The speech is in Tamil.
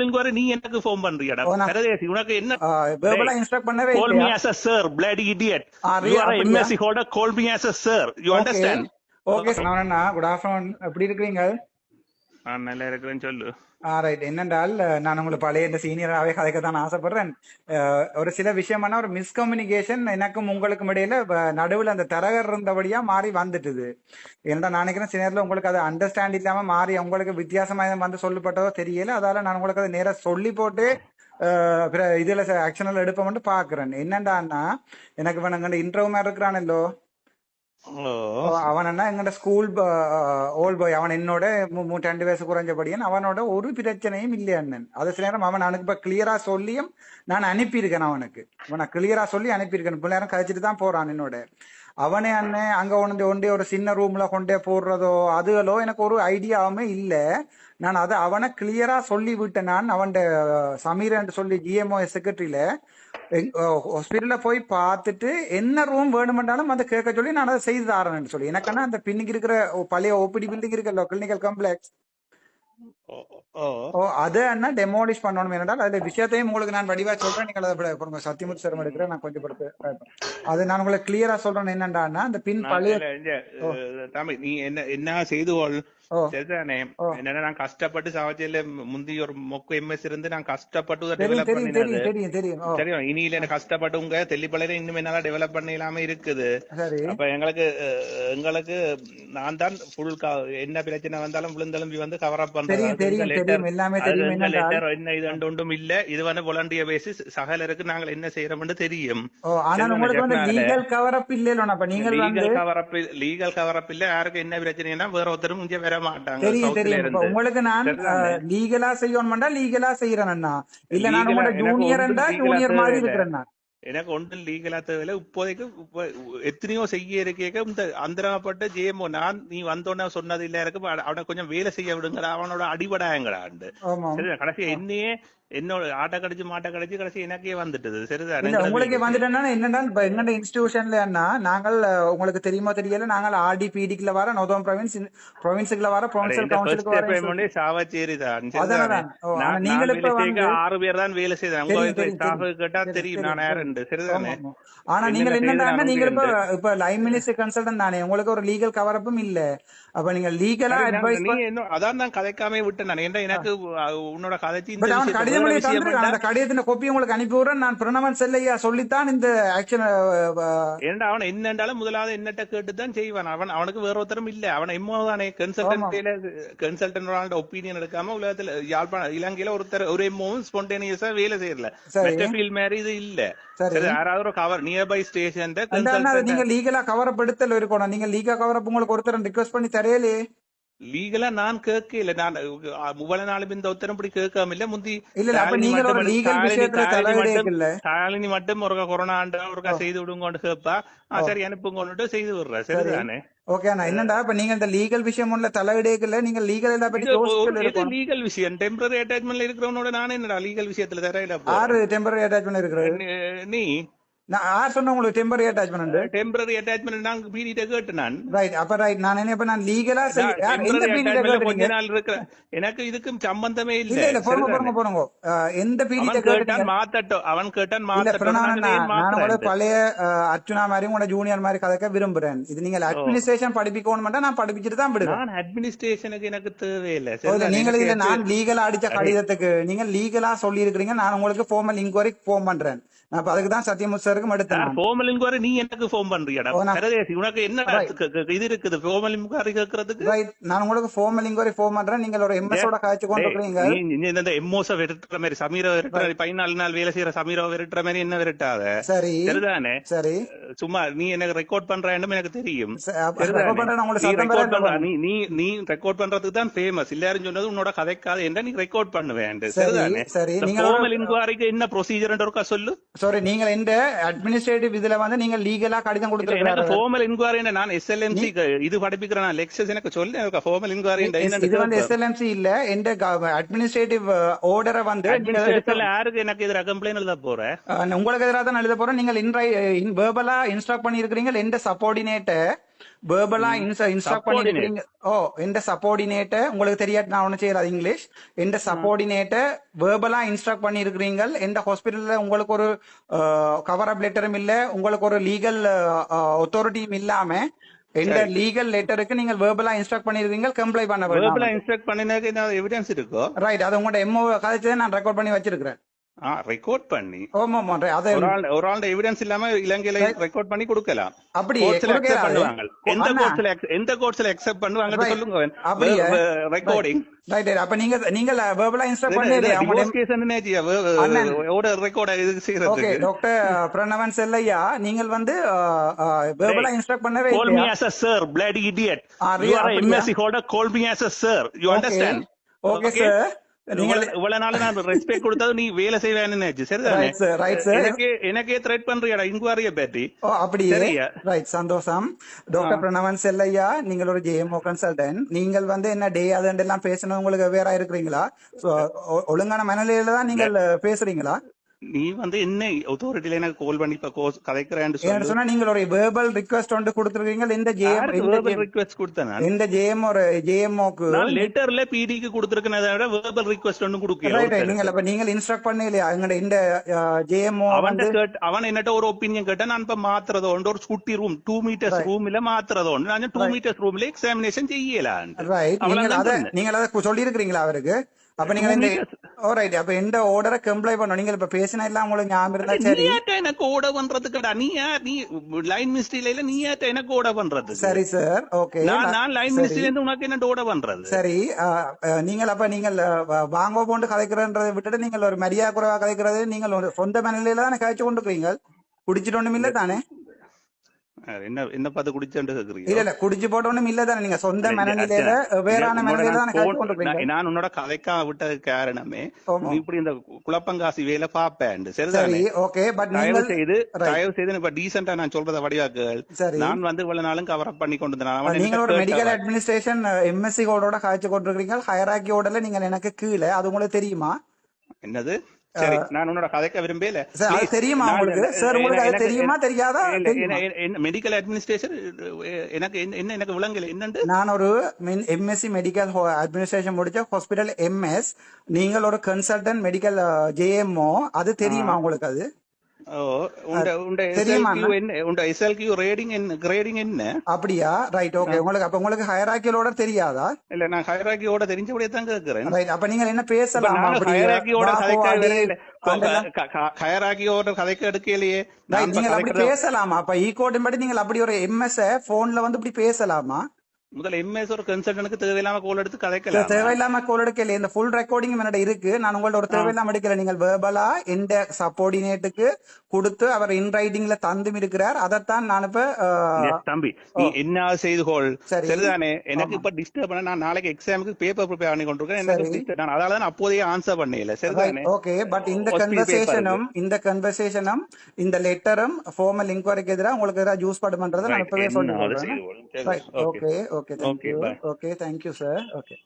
இன்கொயரி நீ எனக்கு ஃபோன் பண்றியாடா? பரதேசி உனக்கு என்ன வேர்பலா இன்ஸ்ட்ரக்ட் பண்ணவே a sir bloody idiot. Ah, you are a அப்படியா? MSc holder call me as a sir. You understand? Okay நான் குட் ஆஃப்டர்நூன் எப்படி இருக்கிறீங்க? நான் நல்லா இருக்கிறேன்னு சொல்லு. ஆ ரைட் என்னென்றால் நான் உங்களுக்கு பழைய இந்த சீனியராகவே கதைக்க தான் ஆசைப்படுறேன். ஒரு சில விஷயமான ஒரு மிஸ்கம்யூனிகேஷன் எனக்கும் உங்களுக்கும் இடையில நடுவில் அந்த தரகர் இருந்தபடியா மாறி வந்துட்டுது. ஏன்னா நான் நினைக்கிறேன் சில நேரத்தில் உங்களுக்கு அது அண்டர்ஸ்டாண்ட் இல்லாம மாறி உங்களுக்கு வித்தியாசமா வந்து சொல்லப்பட்டதோ தெரியல. அதால நான் உங்களுக்கு அதை நேரா சொல்லி போட்டு இதுல ஆக்ஷனில் எடுப்போம்னு பாக்குறேன் என்னண்டான்னா எனக்கு வேணுங்க நாங்க இன்டர்வியூ மாதிரி இருக்கிறானல்லோ அவன் என்ன எங்கட ஸ்கூல் ஓல்ட் பாய் அவன் என்னோட மு- ரெண்டு வயசு குறைஞ்சபடியன் அவனோட ஒரு பிரச்சனையும் இல்லை அண்ணன். அது சில நேரம் அவன் அனுப்ப கிளியரா சொல்லியும் நான் அனுப்பியிருக்கேன் அவனுக்கு. அவனை கிளியரா சொல்லி அனுப்பியிருக்கேன். பிள்ளை நேரம் கழிச்சிட்டு தான் போறான் என்னோட. அவனே அண்ணன் அங்க ஒன்று ஒன்றே ஒரு சின்ன ரூம்ல கொண்டே போடுறதோ அதுகளோ எனக்கு ஒரு ஐடியாவுமே இல்ல. நான் அதை அவனை கிளியரா சொல்லி விட்டேன் நான். அவன் சமீரன் சொல்லி ஜிஎம்ஓ செக்ரட்டரியில ஹாஸ்பிட்டல்ல போய் பார்த்துட்டு என்ன ரூம் வேணுமென்றாலும் அதை கேட்க சொல்லி நான் அதை செய்து தரேன்னு சொல்லி. எனக்கான அந்த பின்னுக்கு இருக்கிற பழைய ஓபிடி பில்டிங் இருக்கല്ലോ கிளினிக்கல் காம்ப்ளெக்ஸ் ஓ, அதை என்ன டெமோலிஷ் பண்ணணும் என்றால் அந்த விஷயத்தையும் உங்களுக்கு நான் வடிவா சொல்றேன். நீங்கள் அதை பாருங்க சத்தியமூர்த்தி சிரமம் எடுக்கிறேன். நான் கொஞ்சம் பொறுத்து அது நான் உங்களுக்கு கிளியரா சொல்றேன் என்னண்டான்னா அந்த பின் பழைய நீ என்ன என்ன செய்து சரிதானே. என்னன்னா நான் கஷ்டப்பட்டு சவச்சேல முந்தி ஒரு மொக்கு எம்எஸ் இருந்து நான் கஷ்டப்பட்டு டெவலப் பண்ணினது. தெரியும் இனியில எனக்கு கஷ்டப்பட்டு உங்க தெல்லிப்பளையில இன்னும் என்னால டெவலப் பண்ண இல்லாம இருக்குது அப்ப எங்களுக்கு எங்களுக்கு நான் தான் ஃபுல் என்ன பிரச்சனை வந்தாலும் விழுந்தெலும்பி வந்து கவர் அப் லெட்டர் என்ன இது ஒன்றும் இல்ல. இது வந்து volunteer basis. சகலருக்கு நாங்கள் என்ன செய்யறோம்னு தெரியும்? லீகல் கவர் அப் வந்து லீகல் கவர் அப் இல்ல யாருக்கு என்ன பிரச்சனைனா வேற ஒருத்தரும் இங்க மாட்டாங்க தெரியும் தெரியும். உங்களுக்கு நான்? லீகலா செய்யணும்டா லீகலா செய்யறேன்னா இல்ல நான் உங்களோட எனக்கு ஜூனியர் மாதிரி தேவையில்ல. இருக்கிறேன் நான். எனக்கு ஒன்றும் லீகலா தேவையில்ல. இப்போதைக்கு இப்ப எத்தனையோ செய்ய இருக்கேக்க இந்த அந்தரப்பட்ட ஜேமோ நான் நீ வந்தோடனே சொன்னது இல்ல இருக்கு அவ- அவனை கொஞ்சம் வேலை செய்ய விடுங்கடா அவனோட சரிதா கடைசி என்னையே என்னோட ஆட்டை கடிச்சு மாட்டை கடிச்சு கடைசி எனக்கே வந்துட்டது சரிதான் உங்களுக்கு வந்துட்டேன்னா என்னன்னா இப்ப எங்கட இன்ஸ்டிடியூஷன்ல நாங்கள் உங்களுக்கு தெரியுமா தெரியல நாங்கள் ஆர்டி பிடிக்குள்ள வர நோதம் ப்ரொவின்ஸ் ப்ரொவின்ஸுக்குள்ள வர ப்ரொவின்சியல் கவுன்சிலுக்கு வர சாவச்சேரி தான் நீங்கள் இப்ப ஆறு பேர் தான் வேலை செய்தாங்க தெரியும், உங்க தெரியும், ஸ்டாஃப் தெரியும். கேட்டா தெரியும், நான் யாருண்டு சரிதானே. ஆனா நீங்கள் என்னன்னா நீங்கள் இப்ப. இப்ப லைன் மினிஸ்டர் கன்சல்டன்ட் தானே உங்களுக்கு ஒரு லீகல் கவரப்பும் இல்ல அப்ப நீங்க லீகலா அட்வைஸ் அதான் நான் கதைக்காம விட்டேன் நான் எனக்கு உன்னோட கதைச்சு இந்த பட் அவன் விஷயத்தை கடிதம் வேற எழுதி விஷயம் தந்திருக்கான் அந்த. கடிதத்தின் கோப்பி உங்களுக்கு அனுப்பி விடுறேன் நான் பிரணவன் செல்லையா சொல்லித்தான் இந்த ஆக்ஷன் ஏன்டா அவன் என்னண்டாலும் முதலாவது என்னட்ட கேட்டுதான் செய்வான். அவன் அவனுக்கு வேற ஒருத்தரும் இல்ல. அவன் எம்மோ தானே கன்சல்டன்ட்ல கன்சல்டன்ட் ஒப்பீனியன் எடுக்காம உலகத்துல யாழ்ப்பாண இலங்கையில ஒருத்தர் ஒரு எம்மோவும் ஸ்பான்டேனியஸா வேலை செய்யல சரி. மெட்ட ஃபீல் மாதிரி இது இல்ல. யாராவது ஒரு கவர் நியர்பை ஸ்டேஷன் நீங்க லீகலா கவரப் எடுத்தல இருக்கணும் நீங்க லீகா கவரப் உங்களுக்கு ஒருத்தர் ரிக்வெஸ்ட் பண்ணி தரையலே லீகலா நான் கேட்கல நான் முவ்வளவு நாளும் இந்த உத்தரம் இப்படி கேட்காம இல்ல முந்தி இல்ல, இல்ல, ஒரு மட்டும் இல்ல. ஒரு கொரோனா ஆண்டு ஒருக்கா செய்து விடுங்கன்னு கேட்பா சரி அனுப்புங்கன்னுட்டு செய்து விடுறேன் சரிதானே? ஓகே அண்ணா என்னடா இப்ப நீங்க இந்த லீகல் விஷயம் ஒண்ணுல தலையிடேக்கல நீங்க லீகல் எல்லாம் பத்தி லீகல் விஷயம். டெம்பரரி அட்டாச்மெண்ட்ல இருக்கிறவனோட நானே என்னடா லீகல் விஷயத்துல தரையில ஆறு டெம்பரரி அட்டாச்மெண்ட் இருக்கிறது? நீ நான் யார் சொன்ன உங்களுக்கு டெம்பரரி அட்டாச்மெண்ட் டெம்பரரி அட்டாச்மெண்ட் நாங்க பீடிட்ட கேட்டு நான் ரைட் அப்ப ரைட் நான் என்ன இப்ப நான் லீகலா கொஞ்ச நாள் இருக்கிற எனக்கு இதுக்கும் சம்பந்தமே இல்ல. இல்ல அஹ், எந்த கேக்குறீங்க கேட்டான் மாத்தட்டும். அவன் கேட்டான் மாத்தட்டும். நான் மாத்துறேன் பழைய அர்ச்சுனா மாதிரி உங்களோட ஜூனியர் மாதிரி கதைக்க விரும்புறேன். இது நீங்க அட்மினிஸ்ட்ரேஷன் படிப்பிக்கணும் நான் படிப்பிச்சுட்டு தான் விடுவேன். நான் அட்மினிஸ்ட்ரேஷனுக்கு எனக்கு தேவையில்லை. ஓ, இல்ல, நான் லீகலா அடிச்ச கடிதத்துக்கு நீங்க லீகலா சொல்லி இருக்கிறீங்க நான் உங்களுக்கு ஃபார்மல் இன்கொயரிக்கு ஃபோன் பண்றேன். நான் அதுக்கு தான் சத்தியமுத் சாருக்கும் எடுத்தேன் formal inquiry நீ எனக்கு ஃபோன் பண்றியாடா? பரதேசி உனக்கு என்ன இது இருக்குது? formal inquiry கேட்கறதுக்கு ரைட் நான் உங்களுக்கு ஃபார்மல் இன்கொயரி ஃபோன் பண்றேன். நீங்க ஒரு எம்எஸ் ஓட காய்ச்சி கொண்டு இருக்கிறீங்க நீ இந்த எம்மோச விரட்டுற மாதிரி சமீர விரட்டுற பதினாலு நாள் வேலை செய்யற சமீர விரட்டுற மாதிரி என்ன விரட்டாத? சரி. சரிதானே சரி. சும்மா நீ எனக்கு ரெக்கார்ட் பண்றேன்னு எனக்கு தெரியும் நீ நீ நீ ரெக்கார்ட் பண்றதுக்கு தான் ஃபேமஸ் எல்லாரும் சொன்னது உன்னோட கதைக்காத என்ன நீ ரெக்கார்ட் பண்ணுவேன் சரி, சரிதானே சரி. நீங்க ஃபார்மல் ஒரு- இன்குவாரிக்கு என்ன ப்ரொசீஜர் சொல்லு. சாரி நீங்க இந்த அட்மினிஸ்ட்ரேட்டிவ் இதுல வந்து நீங்க லீகலா கடிதம் கொடுத்துருக்காரு ஃபார்மல் இன்குவாரி நான் எஸ்எல்எம்சி இது படிப்பிக்கிறேன். நான் லெக்சர்ஸ் எனக்கு சொல்லு எனக்கு ஃபார்மல் இன்குவாரி இது வந்து எஸ்எல்எம்சி இல்ல இந்த அட்மினிஸ்ட்ரேட்டிவ் ஆர்டரை வந்து நீங்க யாருக்கு எனக்கு இதுல கம்ப்ளைண்ட் எழுத போறேன் உங்களுக்கு எதிராக தான் எழுத போறோம் நீங்கள் இன்றை வேர்பலா இன்ஸ்ட்ரக்ட் பண்ணியிருக்கிறீங்க எந்த சப்பார்டினேட்ட வேர்பலா இன்ஸ்ட்ரக்ட். பண்ணிருக்கீங்க ஓ எந்த சப்போர்டினேட்ட உங்களுக்கு தெரியாது. நான் ஒன்றும் செய்யறது இங்கிலீஷ். எந்த சப்போர்டினேட்ட வேர்பலா இன்ஸ்ட்ரக்ட் பண்ணிருக்கிறீங்க எந்த ஹாஸ்பிட்டல்ல உங்களுக்கு ஒரு கவர் அப் லெட்டரும் இல்ல. உங்களுக்கு ஒரு லீகல் அத்தாரிட்டியும் இல்லாம எந்த லீகல் லெட்டருக்கு நீங்கள் வேர்பலா இன்ஸ்ட்ரக்ட் பண்ணிருக்கீங்க கம்ப்ளைண்ட் பண்ண வேர்பலா இன்ஸ்ட்ரக்ட் பண்ணினதுக்கு என்ன எவிடன்ஸ் இருக்கோ? ரைட் அது உங்களோட எம்ஓ கதைச்சதை நான் ரெக்கார்ட் பண்ணி வச்சிருக்கிறேன். ரெக்கார்ட் பண்ணி. ஆமா அதை ஒரு ஆள் ஒரு ஆள் எவிடன்ஸ் இல்லாம இலங்கையில ரெக்கார்ட் பண்ணி கொடுக்கலாம். அப்படியே கோர்ட்ஸ்ல அக்செப்ட். பண்ணுவாங்க. எந்த. கோர்ட்ஸ்ல எந்த கோர்ட்ஸ்ல அக்செப்ட் பண்ணுவாங்க. சொல்லுங்க. ரெக்கார்டிங் ரைட் அப்ப நீங்க நீங்கள் வேர்பலா இன்ஸ்ட்ரக்ட் ரெக்கார்ட் இது ஓகே டாக்டர் பிரணவன் செல்லையா? நீங்கள் வந்து வேர்பலா இன்ஸ்ட்ரக்ட் பண்ணவே இல்லையா? a sir bloody idiot. Ah, you are a அப்படியா? MSc holder. Call me as a sir. You understand? Okay sir இவ்வளவு- நாள் நான் ரெஸ்பெக்ட் கொடுத்தது நீ வேலை செய்வேன்னு சரிதானே? எனக்கே எனக்கே த்ரெட் பண்றியாடா இன்குவாரிய பற்றி ஓ அப்படியே? ரைட் சந்தோஷம். டாக்டர் பிரணவன் செல்லையா? நீங்கள் ஒரு ஜேஎம்ஓ கன்சல்டன்ட் நீங்கள் வந்து என்ன டே அது எல்லாம் பேசணும் உங்களுக்கு வேற இருக்கிறீங்களா? சோ ஒழுங்கான மனநிலையில தான் நீங்கள் பேசுறீங்களா? நீ வந்து என்ன அத்தாரிட்டில எனக்கு கால் பண்ணி இப்ப கோர்ஸ் கதைக்கிறேன்னு சொல்லு. சொன்னா நீங்கள் ஒரு வேர்பல் ரிக்வெஸ்ட் ஒன்று கொடுத்துருக்கீங்க. இந்த ஜேஎம் verbal request கொடுத்தேன் இந்த ஜேஎம் ஒரு ஜேஎம்ஓக்கு நான் லெட்டர்ல பிடிக்கு கொடுத்திருக்கேன் விட வேர்பல் ரிக்வெஸ்ட் ரைட் ரைட் நீங்கள் அப்ப நீங்கள் இன்ஸ்ட்ரக்ட் பண்ணலையா? எங்கட இந்த ஜேஎம்ஓ அவன் வந்து கேட் அவன் என்னட்ட ஒரு ஒப்பீனியன் கேட்டா நான் இப்ப மாத்துறதோ உண்டு ஒரு குட்டி ரூம் டூ மீட்டர்ஸ் ரூம்ல மாத்துறதோ உண்டு நான் டூ மீட்டர்ஸ் ரூம்ல எக்ஸாமினேஷன் செய்யலாம் ரைட் நீங்கள் அத நீங்கள் அத சொல்லி இருக்கிறீங்களா அவருக்கு? அப்ப நீங்க இந்த ஓ ரைட் அப்ப எந்த ஆர்டரை கம்ப்ளைண்ட் பண்ணணும்? நீங்க இப்ப பேசினா எல்லாம் உங்களுக்கு ஞாபகம் இருந்தா நீ சரி. ஏட்ட எனக்கு ஓட பண்றதுக்குடா? நீ யார் நீ லைன் மினிஸ்ட்ரியில நீ ஏட்ட எனக்கு ஓட பண்றது சரி சார் ஓகே நான் நான் லைன் மினிஸ்ட்ரியில இருந்து உனக்கு என்ன ஓட பண்றது? சரி நீங்கள் அப்ப நீங்கள் வாங்க போண்டு கதைக்கிறன்றதை விட்டுட்டு நீங்கள் ஒரு மரியாதை குறைவா கதைக்கிறது நீங்கள் சொந்த மனநிலையில தானே கதைச்சு கொண்டு குடிச்சிட்டு ஒண்ணும் இல்ல தானே? என்ன என்ன பார்த்து குடிச்சேன்னு இல்ல கேக்குறீங்க? இல்ல குடிச்சு போட்ட ஒண்ணும் இல்ல தானே நீங்க சொந்த மனநிலையில வேறான மனநிலையில தானே இருக்கீங்க நான் உன்னோட கதைக்கா விட்டது காரணமே. நீ இப்படி இந்த குழப்பங்காசி வேலை பாப்பேன் சரி சரிதானே ஓகே பட் தயவு செய்து. தயவு செய்து இப்ப டீசெண்டா நான் சொல்றத வடிவாக்குகள் நான் வந்து இவ்வளவு நாளும் கவர் அப் பண்ணி கொண்டு வந்தேன். நீங்கள் ஒரு மெடிக்கல். அட்மினிஸ்ட்ரேஷன் எம்எஸ்சி கோடோட காய்ச்சி கொண்டிருக்கீங்க ஹயராக்கியோட நீங்கள் எனக்கு கீழே அது உங்களுக்கு தெரியுமா? என்னது? சரி நான் உன்னோட கதைக்க விரும்பல சார் தெரியுமா உங்களுக்கு? சார் உங்களுக்கு அது தெரியுமா தெரியாதா? மெடிக்கல் அட்மினிஸ்ட்ரேஷன் எனக்கு என்ன எனக்கு விளங்கல. என்னண்டு? நான் ஒரு எம்எஸ்சி மெடிக்கல் அட்மினிஸ்ட்ரேஷன் முடிச்ச ஹாஸ்பிட்டல் எம்எஸ் நீங்கள் ஒரு கன்சல்டன்ட் மெடிக்கல் ஜேஎம்ஓ அது தெரியுமா உங்களுக்கு அது? ஓ உண்ட உண்ட தெரியுமா SLQ என்ன? உண்ட எஸ்எல்கியூ ரேடிங் என்ன கிரேடிங் என்ன? அப்படியா? ரைட் ஓகே உங்களுக்கு அப்ப உங்களுக்கு ஹயராக்கியோட தெரியாதா? இல்ல நான் ஹைராக்கியோட தெரிஞ்சபடியே தான் கேக்குறேன். ரைட் அப்ப நீங்கள் என்ன பேசலாம்? ஹைராக்கியோட ஹைராக்கியோட கதைக்க எடுக்கலையே. நீங்கள் அப்படி பேசலாமா? அப்ப ஈ கோடின் படி நீங்கள் அப்படி ஒரு எம்எஸ் போன்ல வந்து இப்படி பேசலாமா? முதல்ல எம்எஸ் ஒரு கன்சல்டனுக்கு தேவையில்லாம கோல் எடுத்து சார், கதைக்கலாம் தேவையில்லாம கோல் எடுக்கல இந்த ஃபுல் ரெக்கார்டிங் என்னோட இருக்கு. நான் உங்கள்ட்ட ஒரு தேவையில்லாம எடுக்கல. நீங்கள் வேர்பலா இந்த சப்போர்டினேட்டுக்கு கொடுத்து அவர் இன் ரைட்டிங்ல தந்தும் இருக்கிறார். அதைத்தான் நான் இப்ப தம்பி நீ என்ன செய்து சரி. சரிதானே? எனக்கு இப்ப டிஸ்டர்ப் பண்ண நான் நாளைக்கு எக்ஸாமுக்கு பேப்பர் ப்ரிப்பேர் பண்ணி கொண்டிருக்கேன். எனக்கு நான் அதால தான் அப்போதைய ஆன்சர் பண்ணல. சரிதானே? ஓகே பட் இந்த கன்வர்சேஷனும் இந்த கன்வர்சேஷனும் இந்த லெட்டரும் ஃபார்மல் இன்கொயரிக்கு எதிராக உங்களுக்கு ஏதாவது ஜூஸ் பட் பண்றதை நான் இப்பவே என்ன சொல்லி அதை Okay, thank you. Okay, thank you, sir. Okay.